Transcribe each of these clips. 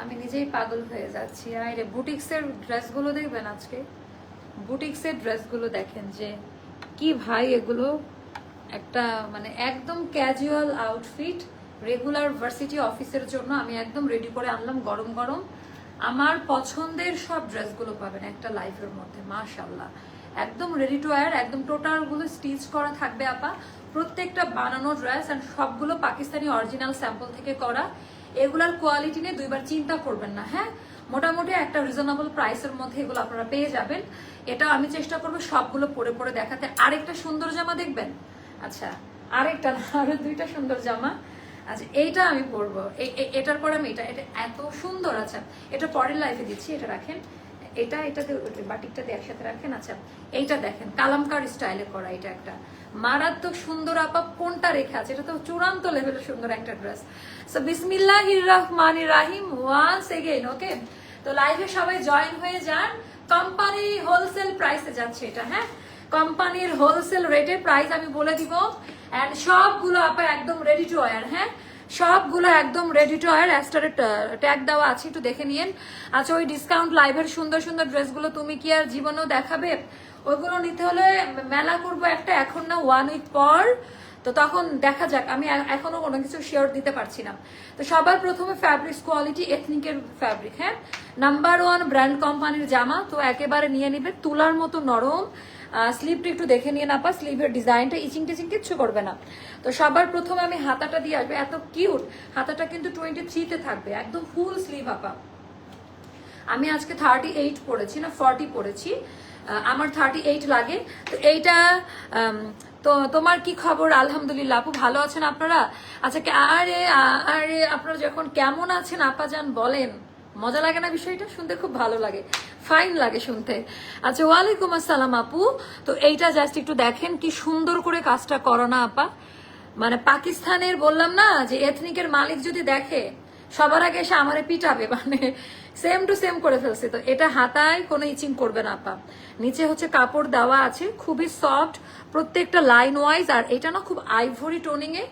আমি নিজেই পাগল হয়ে যাচ্ছি। আরে বুটিক্সের ড্রেসগুলো দেখবেন আজকে? বুটিক্সের ড্রেসগুলো দেখেন যে কি ভাই এগুলো। একটা মানে একদম ক্যাজুয়াল আউটফিট রেগুলার ভার্সিটি অফিসের জন্য আমি একদম রেডি করে আনলাম গরম গরম। আমার পছন্দের সব ড্রেসগুলো পাবেন একটা লাইফের মধ্যে মাশাল্লাহ একদম রেডি টু ওয়্যার একদম টোটালগুলো স্টিচ করা থাকবে আপা। প্রত্যেকটা বানানো ড্রেস অ্যান্ড সবগুলো পাকিস্তানি অরিজিনাল স্যাম্পল থেকে করা। এগুলার কোয়ালিটি নিয়ে দুইবার চিন্তা করবেন না হ্যাঁ? মোটামুটি একটা রিজনেবল প্রাইসের মধ্যে এগুলো আপনারা পেয়ে যাবেন। এটা আমি চেষ্টা করব সবগুলো পরে পরে দেখাতে। আরেকটা সুন্দর জামা দেখবেন? আচ্ছা আরেকটা না, আরও দুইটা সুন্দর জামা। আচ্ছা এইটা আমি পরবো। এটার পর আমি এটা এটা এত সুন্দর আচ্ছা। এটা পরের লাইফে দিচ্ছি, এটা রাখেন। এটা এটা দিয়ে- বাটিকটা দিয়ে একসাথে রাখেন। আচ্ছা এইটা দেখেন, কালামকার স্টাইলে করা এটা একটা। মারাত্মক সুন্দর আপা, কোনটা রেখে আছে? এটা তো চূড়ান্ত লেভেলের সুন্দর একটা ড্রেস সো বিসমিল্লাহ রহমান রাহিম ওয়ান্স এগেইন ওকে তো লাইভে সবাই জয়েন হয়ে যান। কোম্পানি হোলসেল প্রাইসে যাচ্ছে এটা হ্যাঁ? কোম্পানির হোলসেল রেটের প্রাইস আমি বলে দিব। এন্ড সবগুলো আপা একদম রেডি টু ওয়ার হ্যাঁ? সবগুলো একদম রেডি টু ওয়ার অ্যাস্টারের ট্যাগ দেওয়া আছে, একটু দেখে নিয়েন। আচ্ছা ওই ডিসকাউন্ট লাইভের সুন্দর সুন্দর ড্রেসগুলো তুমি কি আর জীবনেও দেখাবে? ওইগুলো নিতে হলে মেলা করব একটা, এখন না ওয়ান উইক পর। তো তখন দেখা যাক, আমি এখনও কোনো কিছু শিওর দিতে পারছি না। তো সবার প্রথমে ফ্যাব্রিক্স কোয়ালিটি এথনিকের ফ্যাব্রিক হ্যাঁ? নাম্বার ওয়ান ব্র্যান্ড কোম্পানির জামা, তো একেবারে নিয়ে নিবে তুলার মতো নরম। স্লিভটা একটু দেখে নিয়ে না পা স্লিভের ডিজাইনটা ইচিং টিচিং কিচ্ছু করবে না। তো সবার প্রথমে আমি হাতাটা দিয়ে আসবে, এত কিউট হাতাটা কিন্তু টোয়েন্টি থ্রিতে থাকবে, একদম ফুল স্লিভ আপা। আমি আজকে থার্টি এইট পড়েছি না ফর্টি পড়েছি আমার থার্টি এইট লাগে। তো এইটা তো তোমার কি খবর? আলহামদুলিল্লাহ, আপু ভালো আছেন আপনারা? আচ্ছা আরে আরে, আপনারা যখন কেমন আছেন, আপা যান বলেন। মজা লাগে না বিষয়টা? শুনতে খুব ভালো লাগে। ফাইন লাগে শুনতে। আচ্ছা ওয়ালাইকুম আসসালাম আপু। তো এইটা জাস্ট একটু দেখেন কি সুন্দর করে কাজটা করো না আপা। মানে পাকিস্তানের বললাম না যে এথনিকের মালিক যদি দেখে, সবার আগে এসে আমারে পিটাবে মানে সেম টু সেম করে ফেলছে। তো এটা হাতায় কোনো ইচিং করবে না আপা। নিচে হচ্ছে কাপড় দেওয়া আছে, খুবই সফট প্রত্যেকটা লাইন ওয়াইজ আর এটা না খুব আইভরি টোনিং এ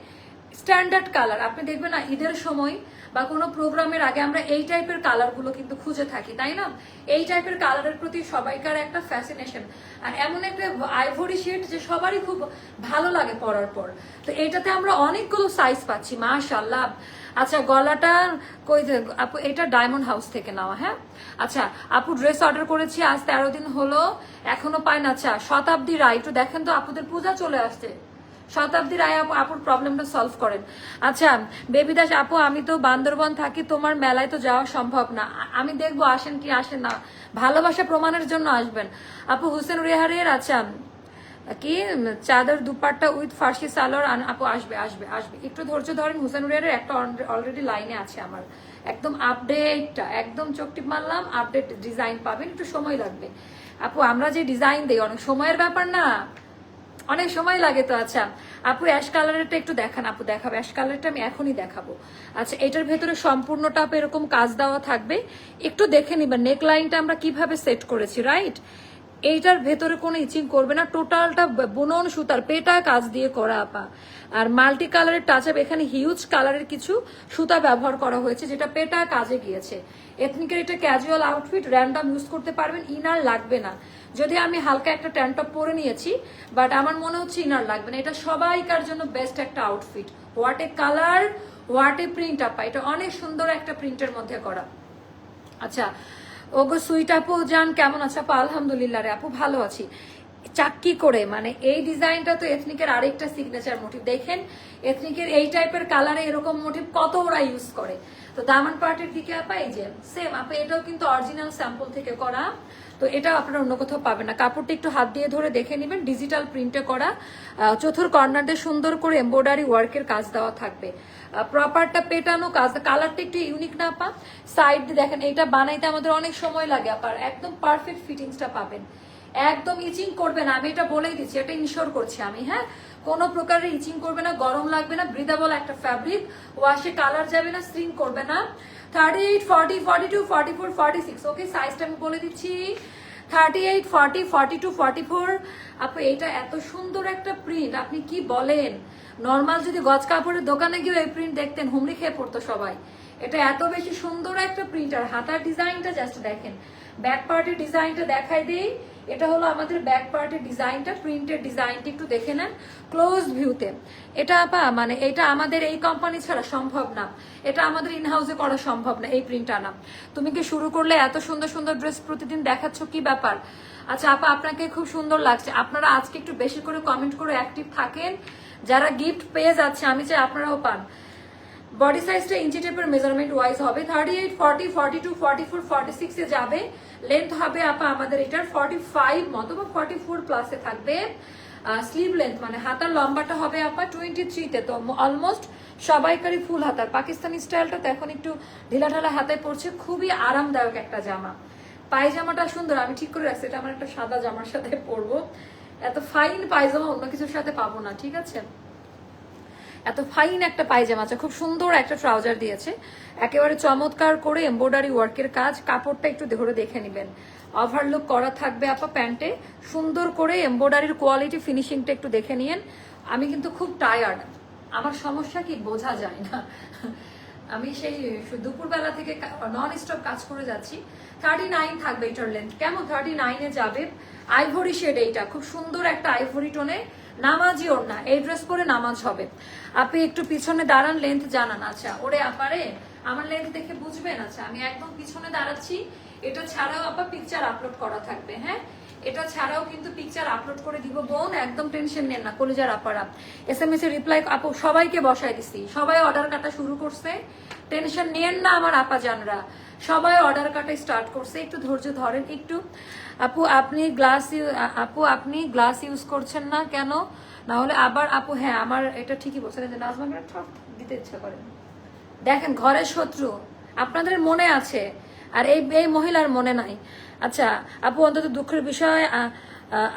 স্ট্যান্ডার্ড কালার আপনি দেখবেন না ঈদের সময় বা কোনো প্রোগ্রামের আগে আমরা এই টাইপের কালারগুলো কিন্তু খুঁজে থাকি, তাই না? এই টাইপের কালারের প্রতি সবাইকার একটা ফ্যাসিনেশন আর এমন একটা আইভরি শেড যে সবারই খুব ভালো লাগে পরার পর। তো এটাতে আমরা অনেকগুলো সাইজ পাচ্ছি মাশাল্লাহ আচ্ছা গলাটা কই আপু, এটা ডায়মন্ড হাউস থেকে নেওয়া হ্যাঁ? আচ্ছা আপু ড্রেস অর্ডার করেছি, আজ তেরো দিন হলো, এখনও পাই না। আচ্ছা শতাব্দী একটু দেখেন তো, আপুদের পূজা চলে আসছে। শতাব্দী রায় আপু, আপুর প্রবলেমটা সলভ করেন। আচ্ছা বেবি দাস আপু, আমি তো বান্দরবন থাকি, তোমার মেলায় তো যাওয়া সম্ভব না। আমি দেখব, আসেন কি আসেন না। ভালোবাসা প্রমাণের জন্য আসবেন। আপু, হুসেন রেহারের আচ্ছা কি, চাদর দুপাট্টা উইথ ফার্সি সালোয়ার আপু, আসবে আসবে আসবে। একটু ধৈর্য ধরেন, হুসেন রেহারের একটা অলরেডি লাইনে আছে আমার। একদম আপডেটটা একদম চোখ টিপ মারলাম আপডেট ডিজাইন পাবেন, একটু সময় লাগবে। আপু, আমরা যে ডিজাইন দেই, অনেক সময়ের ব্যাপার না। অনেক সময় লাগে তো আচ্ছা আপু অ্যাশ কালারেরটা একটু দেখান, আপু, দেখাবো অ্যাশ কালারটা আমি এখনই দেখাবো। আচ্ছা এটার ভেতরে সম্পূর্ণটা এরকম কাজ দেওয়া থাকবে। একটু দেখে নিবেন নেক লাইনটা আমরা কীভাবে সেট করেছি রাইট এইটার ভেতরে কোনো ইচিং করবে না টোটালটা বুনন, সুতার পেটা কাজ দিয়ে করা, আপা। আর মাল্টি কালারের টাচ আপ এখানে হিউজ কালারের কিছু সুতা ব্যবহার করা হয়েছে, যেটা পেটা কাজে গিয়েছে। এথনিকের এটা ক্যাজুয়াল আউটফিট র্যান্ডাম ইউজ করতে পারবেন ইনার লাগবে না। যদি আমি হালকা একটা ট্যান্টপ পরে নিয়েছি বাট আমার মনে হচ্ছে ইনার লাগবে না। এটা সবাইকার জন্য বেস্ট একটা outfit what a colour what a print আপা এটা অনেক সুন্দর একটা প্রিন্টের মধ্যে করা। আচ্ছা ওগো সুইট আপু যান কেমন আছে আপু? আলহামদুলিল্লাহ রে, আপু ভালো আছি। চাক্কি করে মানে এই ডিজাইনটা তো এথনিকের আরেকটা সিগনেচার মোটিভ দেখেন এথনিকের এই টাইপের কালারে এরকম মোটিভ কত ওরা ইউজ করে। তো দামান পার্টের দিকে আপা, এই যে সেম আপা, এটাও কিন্তু অরিজিনাল স্যাম্পল থেকে করা। তো এটা আপনারা অন্য কোথাও পাবেন না। কাপড়টা একটু হাত দিয়ে ধরে দেখে নেবেন ডিজিটাল প্রিন্টে করা। চতুর কর্নার দিয়ে সুন্দর করে এমব্রয়ডারি ওয়ার্কের কাজ দেওয়া থাকবে। প্রপারটা পেটানো কাজ কালারটা একটু ইউনিক না পা সাইড দেখেন এটা বানাইতে আমাদের অনেক সময় লাগে আপার একদম পারফেক্ট ফিটিংসটা পাবেন। একদম ইচিং করবে না, আমি এটা বলেই দিচ্ছি, এটা ইনশোর করছি আমি হ্যাঁ? কোনো প্রকারের ইচিং করবে না, গরম লাগবে না ব্রিদাবল একটা ফ্যাব্রিক ওয়াশে কালার যাবে না স্ট্রিং করবে না। Thirty eight forty forty two forty four forty six okay সাইজটা আমি বলে দিচ্ছি। Thirty eight forty forty two forty four আপু, এইটা এত সুন্দর একটা প্রিন্ট আপনি কি বলেন? নর্মাল যদি গজ কাপড়ের দোকানে গিয়ে এই প্রিন্ট দেখতেন, হুমড়ি খেয়ে পড়তো সবাই। এটা এত বেশি সুন্দর একটা প্রিন্ট আর হাতার ডিজাইনটা জাস্ট দেখেন। ব্যাক পার্টের ডিজাইনটা দেখাই দেই। এটা হলো আমাদের ব্যাক পার্টের ডিজাইনটা প্রিন্টের ডিজাইনটি একটু দেখে নেন ক্লোজ ভিউতে এটা আপা মানে এটা আমাদের এই কোম্পানি ছাড়া সম্ভব না। এটা আমাদের ইন হাউসে করা সম্ভব না, এই প্রিন্ট আনা। তুমি কি শুরু করলে এত সুন্দর সুন্দর ড্রেস প্রতিদিন দেখাচ্ছ, কি ব্যাপার? আচ্ছা আপা, আপনাকে খুব সুন্দর লাগছে। আপনারা আজকে একটু বেশি করে কমেন্ট করে অ্যাক্টিভ থাকেন। যারা গিফট পেয়ে যাচ্ছে, আমি চাই আপনারাও পান। বডি সাইজটা ইঞ্চি টেপের মেজারমেন্ট ওয়াইজ হবে thirty eight forty forty two forty four forty সিক্সে যাবে। লেন্থ হবে আপা আমাদের এটার ফর্টি ফাইভ মতো বা ফর্টি ফোর প্লাসে থাকবে। স্লিভ লেন্থ মানে হাতার লম্বাটা হবে আপা টোয়েন্টি থ্রিতে তো অলমোস্ট সবাইকারই ফুল হাতার। পাকিস্তানি স্টাইলটা তো এখন একটু ঢিলা ঢালা হাতায় পড়ছে খুবই আরামদায়ক একটা জামা। পায়জামাটা সুন্দর, আমি ঠিক করে রাখছি, এটা আমার একটা সাদা জামার সাথে পরবো। এত ফাইন পায়জামা অন্য কিছুর সাথে পাবো না, ঠিক আছে? এত ফাইন একটা পায়জামা আছে, খুব সুন্দর একটা ট্রাউজার দিয়েছে। একেবারে চমৎকার করে এমব্রয়ডারি ওয়ার্কের কাজ, কাপড়টা একটু ধরে দেখে নেবেন। ওভারলুক করা থাকবে আপা প্যান্টে সুন্দর করে এমব্রয়ডারির কোয়ালিটি ফিনিশিংটা একটু দেখে নিন আমি কিন্তু খুব টায়ার্ড আমার সমস্যা কি বোঝা যায় না। আমি সেই দুপুরবেলা থেকে নন স্টপ কাজ করে যাচ্ছি। থার্টি নাইন থাকবে এটার লেন্থ কেমন? থার্টি নাইনে যাবে। আইভরি শেড এইটা। খুব সুন্দর একটা আইভরি টোনে নামাজি ওর না। এই ড্রেস পরে নামাজ হবে। আপনি একটু পিছনে দাঁড়ান লেন্থ জানান। আচ্ছা ওরে আপারে, আমার লেন্থ দেখে বুঝবেন? আচ্ছা আমি একদম পিছনে দাঁড়াচ্ছি। এটা ছাড়াও আপা পিকচার আপলোড করা থাকবে হ্যাঁ? এটা ছাড়াও কিন্তু পিকচার আপলোড করে দিব বোন, একদম টেনশন নেন না, কলিজার আপারা। এস এম এস এর রিপ্লাই আপু, সবাইকে বসাই দিছি। সবাই অর্ডার কাটা শুরু করছে। টেনশন নেন না আমার আপা জানরা সবাই অর্ডার কাটা স্টার্ট করছে। একটু ধৈর্য ধরেন, একটু। আপু, আপনি গ্লাস আপু, আপনি গ্লাস ইউজ করছেন না কেন? না হলে আবার আপু হ্যাঁ আমার এটা ঠিকই বলছেন যে নাজমাকে ঠক দিতে ইচ্ছা করে দেখেন ঘরের শত্রু, আপনাদের মনে আছে, আর এই এই মহিলার মনে নাই। আচ্ছা আপু, অন্তত দুঃখের বিষয়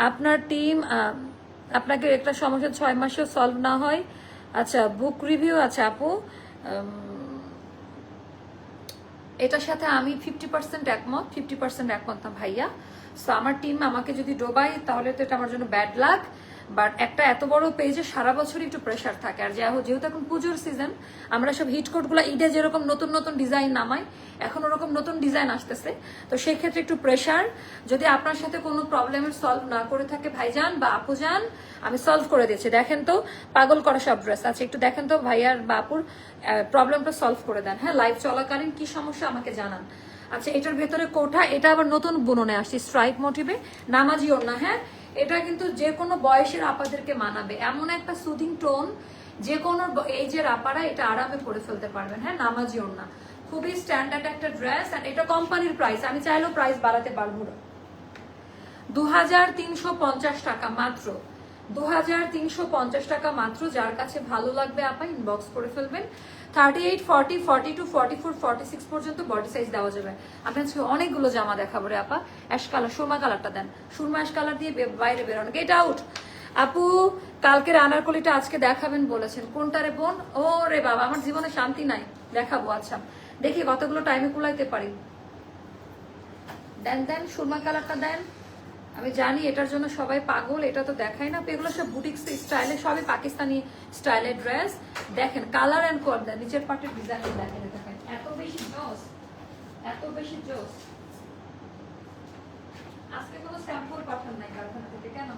আপনার টিম আপনাকে একটা সমস্যা ছয় মাসেও সলভ না হয়। আচ্ছা বুক রিভিউ আছে আপু এটার সাথে আমি ফিফটি পার্সেন্ট একমত ফিফটি পার্সেন্ট একমত না ভাইয়া। সো আমার টিম আমাকে যদি ডোবাই তাহলে তো এটা আমার জন্য ব্যাড লাক বাট একটা এত বড় পেজে সারা বছরই একটু প্রেশার থাকে। আর যাই হোক যেহেতু এখন পুজোর সিজন আমরা সব হিট কোটগুলো ঈদে যেরকম নতুন নতুন ডিজাইন নামাই, এখন ওরকম নতুন ডিজাইন আসতেছে। তো সেক্ষেত্রে একটু প্রেশার যদি আপনার সাথে কোনো প্রবলেমের সলভ না করে থাকে, ভাইজান বা আপু যান, আমি সলভ করে দিচ্ছি। দেখেন তো, পাগল করা সব ড্রেস আছে একটু দেখেন তো, ভাইয়ার বা আপুর প্রবলেমটা সলভ করে দেন। হ্যাঁ লাইভ চলাকালীন কি সমস্যা আমাকে জানান। আচ্ছা এটার ভেতরে কোঠা, এটা আবার নতুন বুননে আসছে স্ট্রাইক মোটিভে নামাজি ওর না হ্যাঁ? এটা কিন্তু যে কোনো বয়সের আপাদেরকে মানাবে। এমন একটা সুদিং টোন যে কোনো এই যে আপারা এটা আরামে পরে ফেলতে পারবেন হ্যাঁ? নামাজি ওর না খুবই স্ট্যান্ডার্ড একটা ড্রেস আর এটা কোম্পানির প্রাইস আমি চাইলেও প্রাইস বাড়াতে পারব না। দু হাজার তিনশো পঞ্চাশ টাকা মাত্র। দু হাজার তিনশো পঞ্চাশ টাকা মাত্র। যার কাছে ভালো লাগবে, আপা ইনবক্স করে ফেলবেন। Thirty eight forty forty two forty four forty six পর্যন্ত বডি সাইজ দেওয়া যাবে। আপনি আজকে অনেকগুলো জামা দেখাবো রে আপা। অ্যাশ কালার, সুরমা কালারটা দেন। সুরমা অ্যাশ কালার দিয়ে বাইরে বেরোন। গেট আউট আপু, কালকের আনারকলিটা আজকে দেখাবেন বলেছেন। কোনটা রে বোন? ও রে বাবা, আমার জীবনে শান্তি নাই। দেখাবো আচ্ছা। দেখি কতগুলো টাইমে কুলাইতে পারি। দেন দেন, সুরমা কালারটা দেন। আমি জানি এটার জন্য সবাই পাগল, এটা তো দেখাই না। এগুলো সব বুটিক্স স্টাইলে সবই পাকিস্তানি স্টাইলের ড্রেস দেখেন কালার অ্যান্ড দেন, নিচের পার্টের ডিজাইন দেখেন দেখেন। এত বেশি জোস, এত বেশি জোস। আজকে কোনো স্যাম্পল পাঠান নাই কারখানা থেকে, কেন?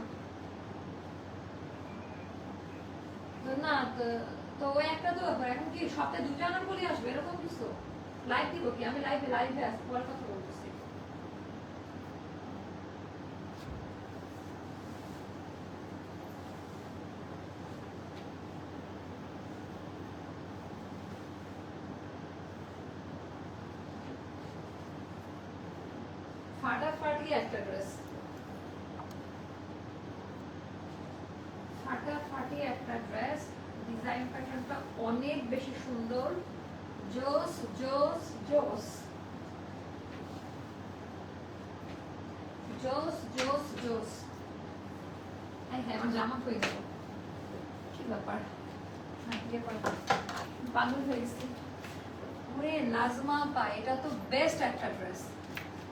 না, তো- ওই একটা তো এখন কি সপ্তাহে দুইটা আনার বলে আসবে? এরকম কিছু? লাইভ দিব কি? আমি লাইভে লাইভে আসব কথা ফাটাফাটি একটা ড্রেস ফাটাফাটি একটা ড্রেস ডিজাইন প্যাটার্নটা অনেক বেশি সুন্দর। জোস জোস জোস। জোস জোস জোস। হ্যাঁ হ্যাঁ আমার জামা হয়ে গেল কি ব্যাপার? হ্যাঁ পাগল হয়ে গেছি। ওরে, নাজমা পা, এটা তো বেস্ট একটা ড্রেস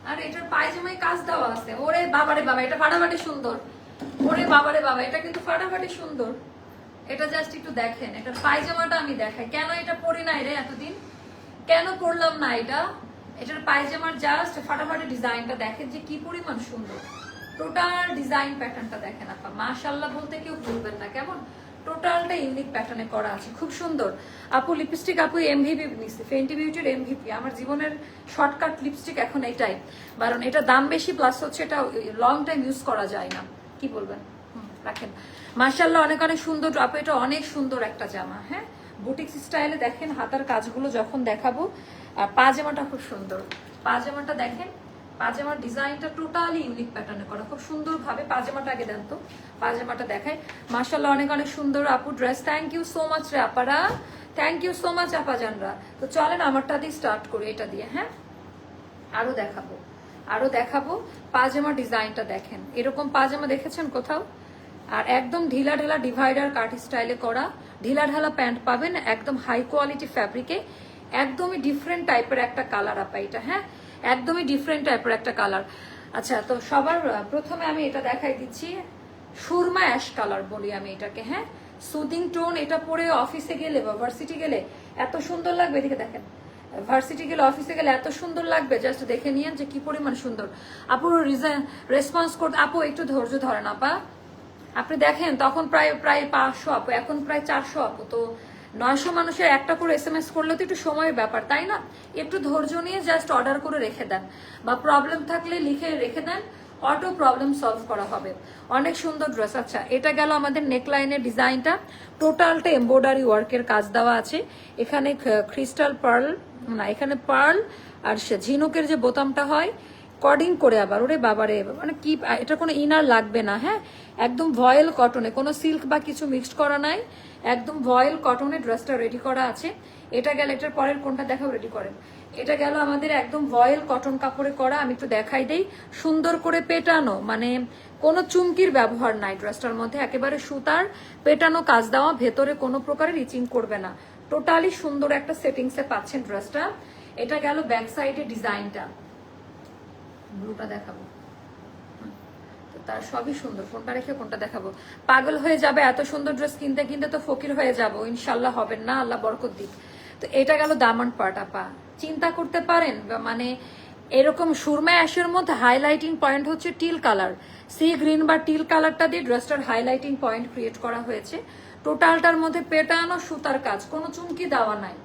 আর এটার পায়জামায় কাজ দেওয়া আছে। ওরে বাবারে বাবা, এটা ফাটাফাটি সুন্দর। ওরে বাবারে বাবা, এটা কিন্তু ফাটাফাটি সুন্দর। এটা জাস্ট একটু দেখেন, এটার পায়জামাটা আমি দেখাই। কেন এটা পরি নাই রে এতদিন? কেন পরলাম না এটা? এটার পায়জামার জাস্ট ফাটাফাটি ডিজাইনটা দেখেন যে কি পরিমাণ সুন্দর। টোটাল ডিজাইন প্যাটার্নটা দেখেন আপা। মাশাল্লাহ বলতে কেউ ভুলবেন না, কেমন? টোটালটা ইউনিক প্যাটার্নে করা আছে। খুব সুন্দর। আপু লিপস্টিক আপু এমভিপি নিচ্ছে। ফেন্টি বিউটির এমভিপি আমার জীবনের শর্টকাট লিপস্টিক এখন এটাই। কারণ এটা দাম বেশি প্লাস হচ্ছে এটা লং টাইম ইউজ করা যায় না। কি বলবেন? রাখেন। মার্শাল্লাহ অনেক অনেক সুন্দর আপু এটা অনেক সুন্দর একটা জামা হ্যাঁ? বুটিক স্টাইলে দেখেন, হাতার কাজগুলো যখন দেখাবো আর পাজামাটা খুব সুন্দর। পাজামাটা দেখেন পাজামার ডিজাইনটা টোটালি ইউনিক প্যাটার্নে করা। খুব সুন্দরভাবে পাজামাটা আগে দেন তো। পাজামাটা দেখায় মার্শাল্লাহ অনেক অনেক সুন্দর আপু dress thank you so much রে আপারা। থ্যাংক ইউ সো মাচ আপা জানরা তো চলেন আমারটা দিয়ে স্টার্ট করি এটা দিয়ে হ্যাঁ? আরও দেখাবো। আরও দেখাবো। পাজামা ডিজাইনটা দেখেন। এরকম পাজামা দেখেছেন কোথাও? আর একদম ঢিলা ঢালা ডিভাইডার কাট স্টাইলে করা। ঢিলা ঢালা প্যান্ট পাবেন, একদম হাই কোয়ালিটি ফ্যাব্রিকে একদমই ডিফারেন্ট টাইপের একটা কালার আপা এটা হ্যাঁ? একদমই ডিফারেন্ট টাইপের একটা কালার আচ্ছা তো সবার প্রথমে আমি এটা দেখাই দিচ্ছি। সুরমা অ্যাশ কালার বলি আমি এটাকে হ্যাঁ? সুদিং টোন এটা পরে অফিসে গেলে বা ভার্সিটি গেলে এত সুন্দর লাগবে। এদিকে দেখেন ভার্সিটি গেলে অফিসে গেলে এত সুন্দর লাগবে। জাস্ট দেখে নিয়েন যে কি পরিমাণ সুন্দর। আপুর রেসপন্স করতে, আপু, একটু ধৈর্য ধরেন, আপা। আপনি দেখেন, তখন প্রায় প্রায় পাঁচশো আপু, এখন প্রায় চারশো আপু। তো নয়শো মানুষের একটা করে এস এম এস করলে তো একটু সময়ের ব্যাপার, তাই না? একটু ধৈর্য নিয়ে জাস্ট অর্ডার করে রেখে দেন বা প্রবলেম থাকলে লিখে রেখে দেন অটো প্রবলেম সলভ করা হবে। অনেক সুন্দর ড্রেস আচ্ছা এটা গেল আমাদের নেকলাইনের ডিজাইনটা টোটালটা এমব্রয়ডারি ওয়ার্কের কাজ দেওয়া আছে। এখানে ক্রিস্টাল পার্ল না, এখানে পার্ল আর ঝিনুকের যে বোতামটা হয় কডিং করে আবার, ওরে বাবারে মানে কি, এটা কোনো ইনার লাগবে না হ্যাঁ? একদম ভয়েল কটনে কোনো সিল্ক বা কিছু মিক্সড করা নাই। একদম ভয়েল কটনে ড্রেসটা রেডি করা আছে। এটা গেল এটার পরের কোনটা দেখাও রেডি করেন। এটা গেল আমাদের একদম ভয়েল কটন কাপড়ে করা, আমি তো দেখাই দেই। সুন্দর করে পেটানো মানে কোনো চুমকির ব্যবহার নাই ড্রেসটার মধ্যে, একেবারে সুতার পেটানো কাজ দেওয়া, ভেতরে কোনো প্রকারের ইচিং করবে না। টোটালি সুন্দর একটা সেটিংসে পাচ্ছেন ড্রেসটা। এটা গেল ব্যাক সাইডে ডিজাইনটা। ব্লুটা দেখাবো। তার সবই সুন্দর। কোনটা রেখে কোনটা দেখাবো। পাগল হয়ে যাবে, এত সুন্দর ড্রেস কিনতে কিনতে তো ফকির হয়ে যাব। ইনশাল্লাহ হবেন না, আল্লাহ বরকত দিক। তো এটা গেল দামান পার্ট আপা। চিন্তা করতে পারেন মানে এরকম সুরমা অ্যাশের মধ্যে হাইলাইটিং পয়েন্ট হচ্ছে টিল কালার সি গ্রিন বা টিল কালারটা দিয়ে ড্রেসটার হাইলাইটিং পয়েন্ট ক্রিয়েট করা হয়েছে। টোটালটার মধ্যে পেটানো সুতার কাজ, কোনো চুমকি দেওয়া নাই।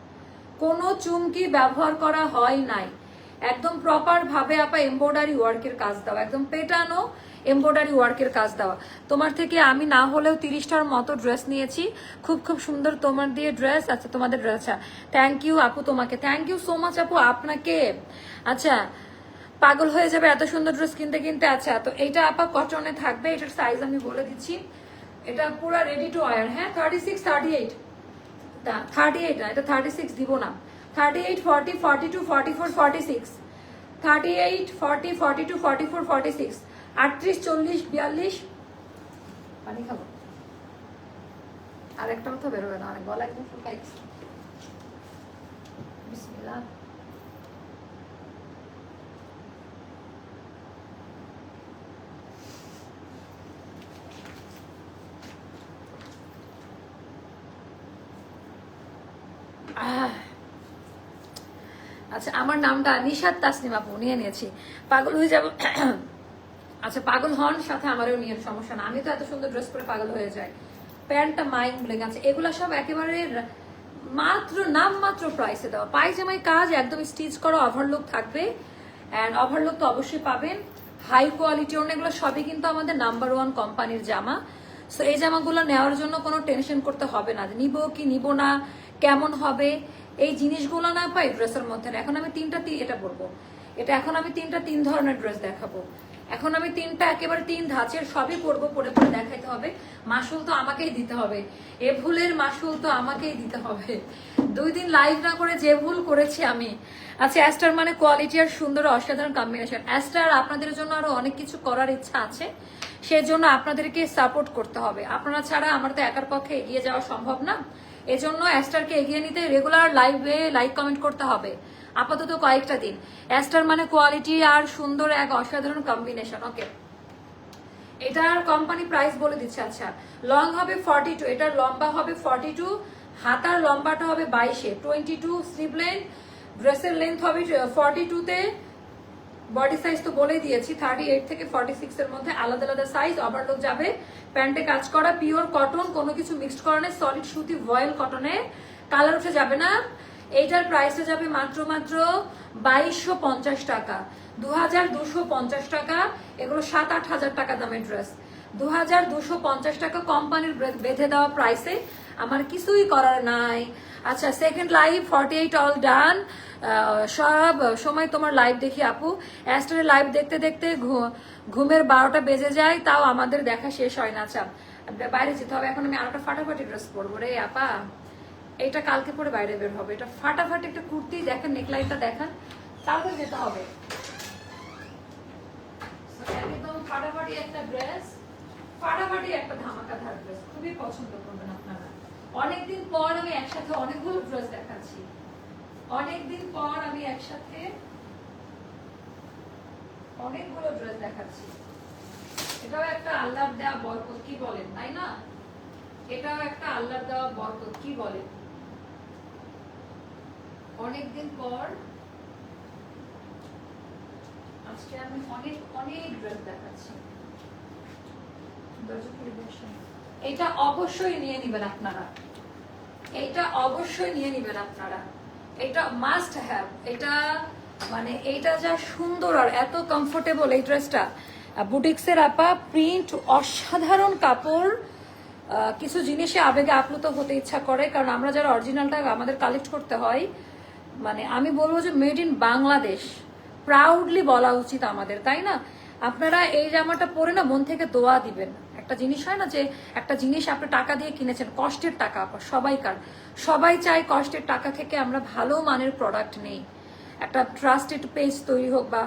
কোনো চুমকি ব্যবহার করা হয় নাই। একদম প্রপার ভাবে আপা এমব্রয়ডারি ওয়ার্কের কাজ দেওয়া একদম পেটানো এমব্রয়ডারি ওয়ার্কের কাজ দেওয়া। তোমার থেকে আমি না হলেও তিরিশটার মতো ড্রেস নিয়েছি। খুব খুব সুন্দর তোমার দিয়ে ড্রেস আচ্ছা তোমাদের ড্রেস থ্যাংক ইউ আপু তোমাকে। থ্যাংক ইউ সো মাচ আপু, আপনাকে। আচ্ছা পাগল হয়ে যাবে এত সুন্দর ড্রেস কিনতে কিনতে। আচ্ছা তো এইটা আপা কটনে থাকবে, এটার সাইজ আমি বলে দিচ্ছি। এটা পুরো রেডি টু ওয়ার হ্যাঁ? Thirty six thirty eight thirty eight না, এটা থার্টি সিক্স দিব না। Thirty eight forty forty two forty four forty six thirty eight forty forty two forty four forty six আটত্রিশ, চল্লিশ, বিয়াল্লিশ। পানি খাব। আর একটা কথা বেরোবে না, অনেক গলা একদম আচ্ছা আমার নামটা নিশাদ তাসনিম আপু, নিয়ে নিয়েছি। পাগল হয়ে যাব। আচ্ছা পাগল হন, সাথে আমারও নিয়ে সমস্যা না। আমি তো এত সুন্দর ড্রেস পরে পাগল হয়ে যাই। প্যান্টটা মাইক বলে গেছে এগুলা সব একেবারে মাত্র নাম মাত্র প্রাইসে দেওয়া। পায়জামাই কাজ একদম স্টিচ করা ওভারলুক থাকবে। অ্যান্ড ওভারলুক তো অবশ্যই পাবেন। হাই কোয়ালিটি অন্য এগুলো সবই কিন্তু আমাদের নাম্বার ওয়ান কোম্পানির জামা। সো এই জামাগুলো নেওয়ার জন্য কোনো টেনশন করতে হবে না। নিব কি নিব না, কেমন হবে, এই জিনিসগুলো না পাই ড্রেসের মধ্যে। এখন আমি তিনটা এটা বলব এটা এখন আমি তিনটা, তিন ধরনের ড্রেস দেখাবো। এখন আমি তিনটা, একেবারে তিন ধাঁচের সবই পরবো, পরে পরে দেখাইতে হবে। মাসুল তো আমাকেই দিতে হবে। এ ভুলের মাসুল তো আমাকেই দিতে হবে। দুই দিন লাইভ না করে যে ভুল করেছি আমি। আচ্ছা অ্যাস্টার মানে কোয়ালিটি আর সুন্দর অসাধারণ কম্বিনেশন অ্যাস্টার আপনাদের জন্য আরও অনেক কিছু করার ইচ্ছা আছে। সেজন্য আপনাদেরকে সাপোর্ট করতে হবে। আপনারা ছাড়া আমার তো একার পক্ষে এগিয়ে যাওয়া সম্ভব না। এজন্য অ্যাস্টারকে এগিয়ে নিতে রেগুলার লাইভে লাইক কমেন্ট করতে হবে। আপাতত কয়েকটা দিন। অ্যাস্টার মানে কোয়ালিটি আর সুন্দর এক অসাধারণ কম্বিনেশন ওকে এটার কোম্পানি প্রাইস বলে দিচ্ছে আচ্ছা। লং হবে ফর্টি টু এটার লম্বা হবে ফর্টি টু হাতার লম্বাটা হবে বাইশে। টোয়েন্টি টু স্লিভ লেন্থ ড্রেসের লেন্থ হবে ফর্টি টুতে বডি সাইজ তো বলেই দিয়েছি থার্টি এইট থেকে ফর্টি সিক্স এর মধ্যে আলাদা আলাদা সাইজ ওভারলোক যাবে। প্যান্টে কাজ করা পিওর কটন কোনো কিছু মিক্সড করা নেই সলিড সুতি ভয়েল কটনে কালার উঠে যাবে না। এইটার প্রাইসে যাবে মাত্র মাত্র বাইশশো পঞ্চাশ টাকা। দু হাজার দুশো পঞ্চাশ টাকা, এগুলো সাত আট হাজার টাকা দামের ড্রেস দু হাজার দুশো পঞ্চাশ টাকা কোম্পানির বেঁধে দেওয়া প্রাইসে আমার কিছুই করার নাই। আচ্ছা second live forty eight all done সব সময় তোমার লাইভ দেখি আপু। অ্যাস্টারের লাইভ দেখতে দেখতে ঘুমের বারোটা বেজে যায়, তাও আমাদের দেখা শেষ হয় না। চাপ বাইরে যেতে হবে, এখন আমি আরেকটা ফাটাফাটি ড্রেস পরবো রে, আপা। এটা কালকে পরে বাইরে বের হবে। এটা ফাটাফাটি একটা কুর্তি, দেখেন নেকলাইনটা দেখান। তারপর যেতে হবে। একদম একটা একটা অনেকগুলো ড্রেস দেখাচ্ছি। অনেকদিন পর আমি একসাথে অনেকগুলো ড্রেস দেখাচ্ছি। এটাও একটা আল্লাহর দেওয়া বরকত, কি বলেন, তাই না? এটাও একটা আল্লাহর দেওয়া বরকত, কি বলেন? অনেকদিন পর আজকে আমি অনেক অনেক ড্রেস দেখাচ্ছি। এটা অবশ্যই নিয়ে নেবেন আপনারা। এটা অবশ্যই নিয়ে নেবেন আপনারা। এটা মাস্ট হ্যাভ এটা মানে এটা যা সুন্দর আর এত কমফোর্টেবল এই ড্রেসটা বুটিক্সের আপা প্রিন্ট অসাধারণ কাপড় কিছু জিনিসে আবেগে আপ্লুত হতে ইচ্ছা করে। কারণ আমরা যারা অরিজিনালটা আমাদের কালেক্ট করতে হয় মানে আমি বলব যে মেড ইন বাংলাদেশ। প্রাউডলি বলা উচিত আমাদের, তাই না? আপনারা এই জামাটা পরে না মন থেকে দোয়া দিবেন। একটা জিনিস হয় না যে একটা জিনিস আপনি টাকা দিয়ে কিনেছেন, কষ্টের টাকা সবাইকার সবাই চায় কষ্টের টাকা থেকে আমরা ভালো মানের প্রোডাক্ট নেই। একটা ট্রাস্টেড পেজ তৈরি হোক বা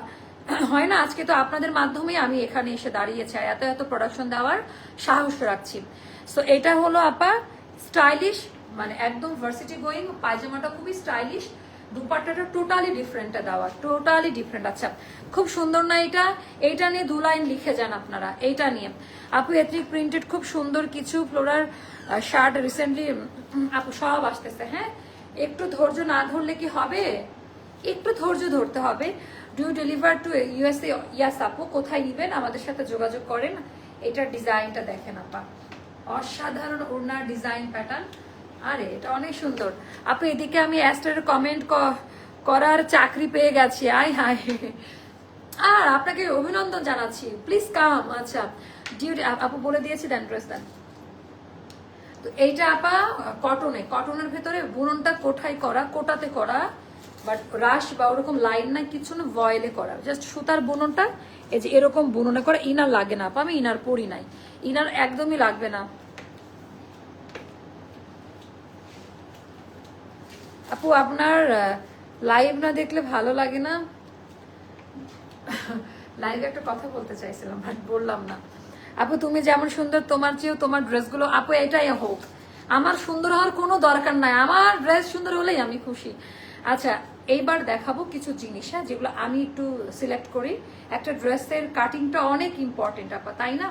হয় না, আজকে তো আপনাদের মাধ্যমেই আমি এখানে এসে দাঁড়িয়েছি এত এত প্রোডাকশন দেওয়ার সাহস রাখছি। সো এটা হলো আপা স্টাইলিশ মানে একদম ভার্সিটি গোয়িং পায়জামাটা খুবই স্টাইলিশ দুপাট্টাটা টোটালি ডিফারেন্টটা দেওয়া টোটালি ডিফারেন্ট আচ্ছা খুব সুন্দর না এটা? এইটা নিয়ে দু লাইন লিখে যান আপনারা, এইটা নিয়ে। আপু, এথনিক প্রিন্টেড খুব সুন্দর কিছু ফ্লোরার শার্ট রিসেন্টলি আপু, সব আসতেছে হ্যাঁ? একটু ধৈর্য না ধরলে কি হবে? একটু ধৈর্য ধরতে হবে। Do deliver to USA yes আপু, কোথায় নিবেন? আমাদের সাথে যোগাযোগ করেন। এটার ডিজাইনটা দেখেন আপা। অসাধারণ ওড়নার ডিজাইন প্যাটার্ন আরে, এটা অনেক সুন্দর। আপু, এদিকে আমি অ্যাস্টারের কমেন্ট করার চাকরি পেয়ে গেছি। আই হাই আর আপনাকে অভিনন্দন জানাচ্ছি। প্লিজ কাম আচ্ছা। ডিউটি আপু বলে দিয়েছি দেন ড্রেস দেন। তো এইটা আপা কটনে কটনের ভেতরে বুননটা কোঠায় করা, কোটাতে করা বাট রাশ বা ওরকম লাইন না, কিছু না ভয়েলে করা। জাস্ট সুতার বুননটা, এই যে এরকম বুননে করা ইনার লাগে না আপা, আমি ইনার পরি নাই। ইনার একদমই লাগবে না। আপু, আপনার লাইভ না দেখলে ভালো লাগে না? লাইভে একটা কথা বলতে চাইছিলাম বাট বললাম না। আপু, তুমি যেমন সুন্দর, তোমার চেয়েও তোমার ড্রেসগুলো আপু, এটাই হোক। আমার সুন্দর হওয়ার কোনো দরকার নাই। আমার ড্রেস সুন্দর হলেই আমি খুশি। আচ্ছা এইবার দেখাবো কিছু জিনিস হ্যাঁ যেগুলো আমি একটু সিলেক্ট করি। একটা ড্রেসের কাটিংটা অনেক ইম্পর্টেন্ট আপা, তাই না?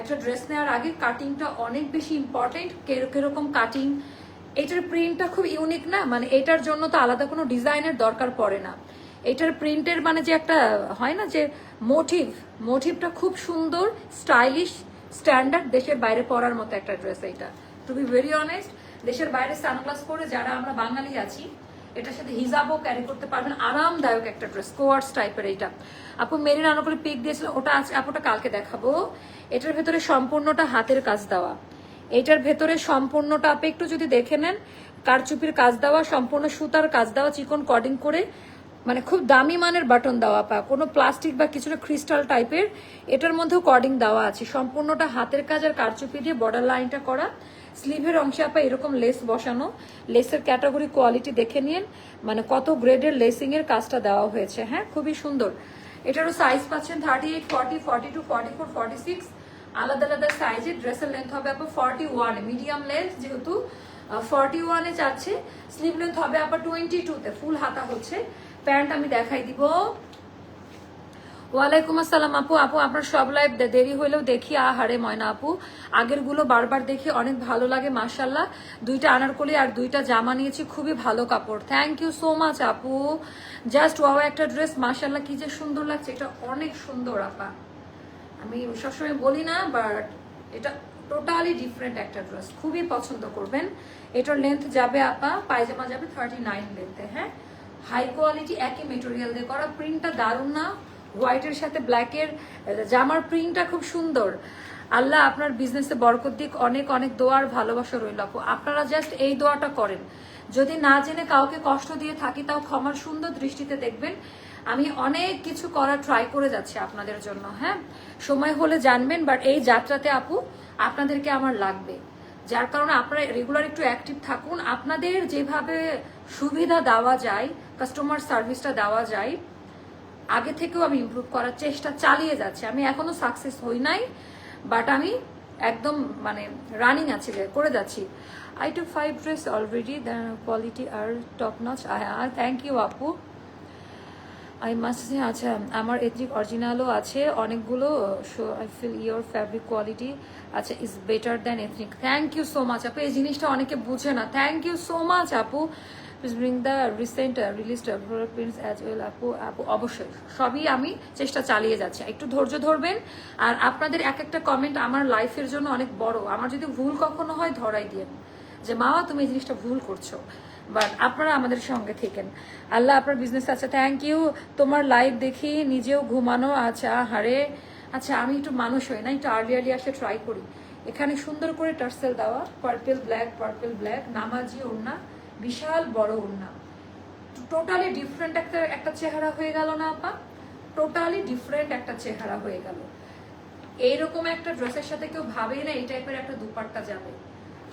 একটা ড্রেস নেওয়ার আগে কাটিংটা অনেক বেশি ইম্পর্টেন্ট কীরকম কাটিং এটার প্রিন্টটা খুব ইউনিক না? মানে এটার জন্য তো আলাদা কোনো ডিজাইনের দরকার পড়ে না। এটার প্রিন্টের মানে যে একটা, হয় না যে মোটিভ মোটিভটা খুব সুন্দর স্টাইলিশ স্ট্যান্ডার্ড দেশের বাইরে পরার মতো একটা ড্রেস এইটা। টু বি ভেরি অনেস্ট দেশের বাইরে সানগ্লাস পরে যারা আমরা বাঙালি আছি, এটার সাথে হিজাবও ক্যারি করতে পারবেন, আরামদায়ক একটা ড্রেস কোয়ার্স টাইপের এইটা। আপু মেরিন আনুকুলে পিক দিয়েছিল ওটা আজ আপুটা কালকে দেখাবো। এটার ভেতরে সম্পূর্ণটা হাতের কাজ দেওয়া। এইটার ভেতরে সম্পূর্ণটা আপনি একটু যদি দেখে নেন, কারচুপির কাজ দেওয়া, সম্পূর্ণ সুতার কাজ দেওয়া, চিকন কডিং করে মানে খুব দামি মানের বাটন দেওয়া পা কোনো প্লাস্টিক বা কিছুটা ক্রিস্টাল টাইপের এটার মধ্যেও কর্ডিং দেওয়া আছে। সম্পূর্ণটা হাতের কাজ আর কারচুপি দিয়ে বর্ডার লাইনটা করা। স্লিভের অংশে আপা এরকম লেস বসানো। লেসের ক্যাটাগরি কোয়ালিটি দেখে নিন মানে কত গ্রেডের লেসিং এর কাজটা দেওয়া হয়েছে। হ্যাঁ খুবই সুন্দর। এটারও সাইজ পাচ্ছেন thirty eight forty forty two forty four forty six আলাদা আলাদা সাইজের ড্রেসের লেন্থ হবে আপনার ফর্টি ওয়ান মিডিয়াম লেন্থ যেহেতু ফর্টি ওয়ানে যাচ্ছে স্লিভ লেন্থ হবে আপনার টোয়েন্টি টুতে ফুল হাতা হচ্ছে। প্যান্ট আমি দেখাই দিব। ওয়ালাইকুম আসসালাম আপু। আপু, আপনার সব লাইভ দেরি হলেও দেখি। আহারে ময়না আপু। আগেরগুলো বারবার দেখি অনেক ভালো লাগে মার্শাল্লাহ দুইটা আনারকলি আর দুইটা জামা নিয়েছি, খুবই ভালো কাপড়। থ্যাংক ইউ সো মাচ আপু। জাস্ট ওয়াও একটা ড্রেস মার্শাল্লাহ কি যে সুন্দর লাগছে। এটা অনেক সুন্দর, আপা। আমি সবসময় বলি না বাট এটা টোটালি ডিফারেন্ট একটা ড্রেস খুবই পছন্দ করবেন। এটার লেন্থ যাবে আপা, পায়জামা যাবে থার্টি নাইন লেন্থে হ্যাঁ? হাই কোয়ালিটি একই মেটেরিয়াল দিয়ে করা। প্রিন্টটা দারুণ না। হোয়াইটের সাথে ব্ল্যাকের জামার প্রিন্টটা খুব সুন্দর। আল্লাহ আপনার বিজনেসে বরকত দিক। অনেক অনেক দোয়ার ভালোবাসা রইল আপু। আপনারা জাস্ট এই দোয়াটা করেন। যদি না জেনে কাউকে কষ্ট দিয়ে থাকি, তাও ক্ষমার সুন্দর দৃষ্টিতে দেখবেন। আমি অনেক কিছু করার ট্রাই করে যাচ্ছি আপনাদের জন্য হ্যাঁ? সময় হলে জানবেন বাট এই যাত্রাতে আপু, আপনাদেরকে আমার লাগবে। যার কারণে আপনারা রেগুলার একটু অ্যাক্টিভ থাকুন। আপনাদের যেভাবে সুবিধা দেওয়া যায় কাস্টমার সার্ভিসটা দেওয়া যায়, আগে থেকেও আমি ইমপ্রুভ করার চেষ্টা চালিয়ে যাচ্ছি। আমি এখনও সাকসেস হই নাই বাট আমি একদম মানে রানিং আছে, করে যাচ্ছি। I too five dress already the quality R top notch thank you আপু। আই মাস্ট সে আচ্ছা আমার এথনিক অরিজিনালও আছে, অনেকগুলো so I feel your fabric quality আচ্ছা is better than ethnic thank you so much আপু, এই জিনিসটা অনেকে বুঝে না। থ্যাংক ইউ সো মাচ আপু। Please bring the recent released prints as well আপু আপু, অবশ্যই। সবই আমি চেষ্টা চালিয়ে যাচ্ছি। একটু ধৈর্য ধরবেন। আর আপনাদের এক একটা কমেন্ট আমার লাইফের জন্য অনেক বড়। আমার যদি ভুল কখনো হয়, ধরাই দিয়ে যে মা তুমি এই জিনিসটা ভুল করছ। বাট আপনারা আমাদের সঙ্গে থেকেন। আল্লাহ আপনার বিজনেস আছে থ্যাংক ইউ তোমার লাইভ দেখি, নিজেও ঘুমানো আচ্ছা হারে। আচ্ছা আমি একটু মানুষ হই না, একটু আর্লি আর্লি আসলে ট্রাই করি। এখানে সুন্দর করে টার্সেল দেওয়া পার্পেল ব্ল্যাক পার্পেল ব্ল্যাক নামাজি ওড়না, বিশাল বড় ওড়না। টোটালি ডিফারেন্ট একটা একটা চেহারা হয়ে গেল না, আপা? টোটালি ডিফারেন্ট একটা চেহারা হয়ে গেল। এইরকম একটা ড্রেসের সাথে কেউ ভাবেই না, এই টাইপের একটা দুপাট্টা যাবে।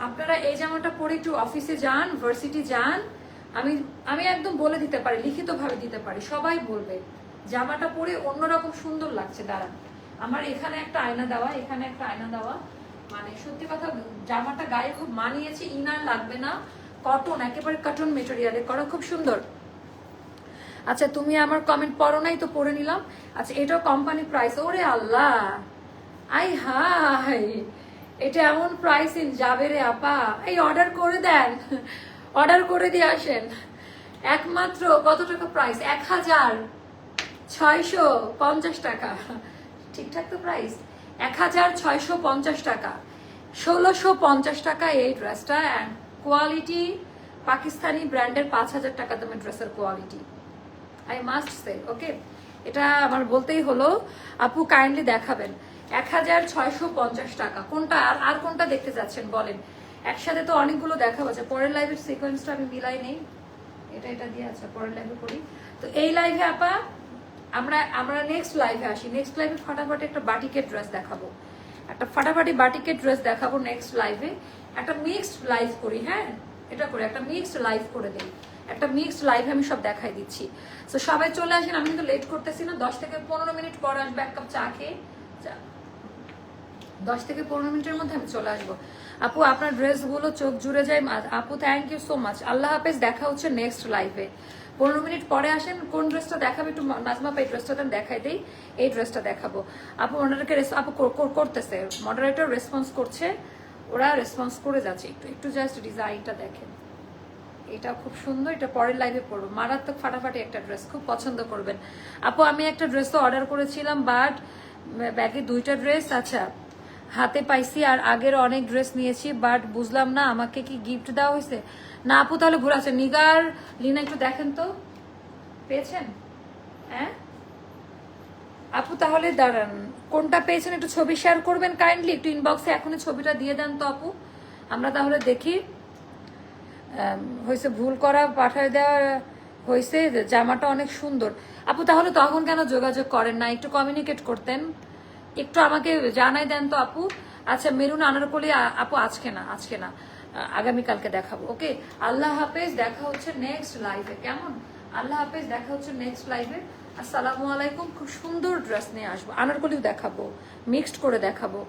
আপনারা এই জামাটা পরে একটু অফিসে যান ভার্সিটি যান। আমি আমি একদম বলে দিতে পারি, লিখিতভাবে দিতে পারি। সবাই বলবে, জামাটা পরে অন্যরকম সুন্দর লাগছে, দাঁড়ান। আমার এখানে একটা আয়না দেওয়া, এখানে একটা আয়না দেওয়া। মানে সত্যি কথা, জামাটা গায়ে খুব মানিয়েছে, ইনার লাগবে না। কটন একেবারে কটন মেটেরিয়ালে করা খুব সুন্দর। আচ্ছা তুমি আমার কমেন্ট পড়ো নাই তো পড়ে নিলাম। আচ্ছা এটাও কোম্পানি প্রাইস ওরে আল্লাহ! আই হাই এটা এমন প্রাইসিং যাবে রে আপা। এই অর্ডার করে দেন। অর্ডার করে দিয়ে আসেন। একমাত্র কত টাকা প্রাইস এক হাজার ছয়শো পঞ্চাশ টাকা। ঠিকঠাক তো প্রাইস এক হাজার ছয়শো পঞ্চাশ টাকা। ষোলোশো পঞ্চাশ টাকা এই ড্রেসটা অ্যান্ড কোয়ালিটি পাকিস্তানি ব্র্যান্ডের পাঁচ হাজার টাকা দামের ড্রেসের quality I must say okay এটা আমার বলতেই হলো। আপু কাইন্ডলি দেখাবেন। এক হাজার ছয়শো পঞ্চাশ টাকা। কোনটা আর আর কোনটা দেখতে যাচ্ছেন বলেন। একসাথে তো অনেকগুলো দেখা হচ্ছে পরের লাইভের সিকোয়েন্সটা আমি মিলাই নেই। এটা এটা দিয়ে আছে পরের লাইভে করি। তো এই লাইভে আপা, আমরা আমরা নেক্সট লাইভে আসি। নেক্সট লাইভে ফাটাফাটি একটা বাটিকের ড্রেস দেখাবো। একটা ফাটাফাটি বাটিকের ড্রেস দেখাবো নেক্সট লাইভে একটা মিক্সড লাইভ করি হ্যাঁ? এটা করে, একটা মিক্সড লাইভ করে দেই একটা মিক্সড লাইভ আমি সব দেখাই দিচ্ছি। তো সবাই চলে আসেন, আমি কিন্তু লেট করতেছি না। দশ থেকে পনেরো মিনিট পর আসবে এক কাপ চা খেয়ে। দশ থেকে পনেরো মিনিটের মধ্যে আমি চলে আসব। আপু, আপনার ড্রেসগুলো চোখ জুড়ে যায়। আপু থ্যাংক ইউ সো মাচ আল্লাহ হাফেজ, দেখা হচ্ছে নেক্সট লাইভে পনেরো মিনিট পরে আসেন, কোন ড্রেসটা দেখাবে একটু নাজমা পাই ড্রেসটা দেখাই দেই, এই ড্রেসটা দেখাবো। আপু, ওনাদেরকে আপু, কর- কর- করতেছে। মডারেটর রেসপন্স করছে, ওরা রেসপন্স করে যাচ্ছে। একটু একটু জাস্ট ডিজাইনটা দেখেন। এটা খুব সুন্দর, এটা পরের লাইভে পড়ব মারাত্মক ফাটাফাটি একটা ড্রেস খুব পছন্দ করবেন। আপু, আমি একটা ড্রেস তো অর্ডার করেছিলাম বাট ব্যাগে দুইটা ড্রেস আচ্ছা। হাতে পাইছি আর আগের অনেক ড্রেস নিয়েছি, বাট বুঝলাম না আমাকে কি গিফট দেওয়া হয়েছে। না আপু, তাহলে ঘুরে আছে। নিগার লিনা একটু দেখেন তো। পেয়েছেন? হ্যাঁ? আপু, তাহলে দাঁড়ান। কোনটা পেয়েছেন একটু ছবি শেয়ার করবেন কাইন্ডলি একটু ইনবক্সে এখনই ছবিটা দিয়ে দেন তো আপু। আমরা তাহলে দেখি। হয়েছে ভুল করা, পাঠায় দেওয়া, হয়েছে। জামাটা অনেক সুন্দর। আপু, তাহলে তখন কেন যোগাযোগ করেন না? একটু কমিউনিকেট করতেন। একটু আমাকে জানাই দেন তো আপু। আচ্ছা মেরুন আনারকলি আপু আজকে না আজকে না, আগামীকালকে দেখাবো, ওকে? আল্লাহ হাফেজ, দেখা হচ্ছে নেক্সট লাইভে কেমন? আল্লাহ হাফেজ, দেখা হচ্ছে নেক্সট লাইভে আসসালামু আলাইকুম, খুব সুন্দর ড্রেস নিয়ে আসব, আনারকলিও দেখাবো মিক্সড করে দেখাবো।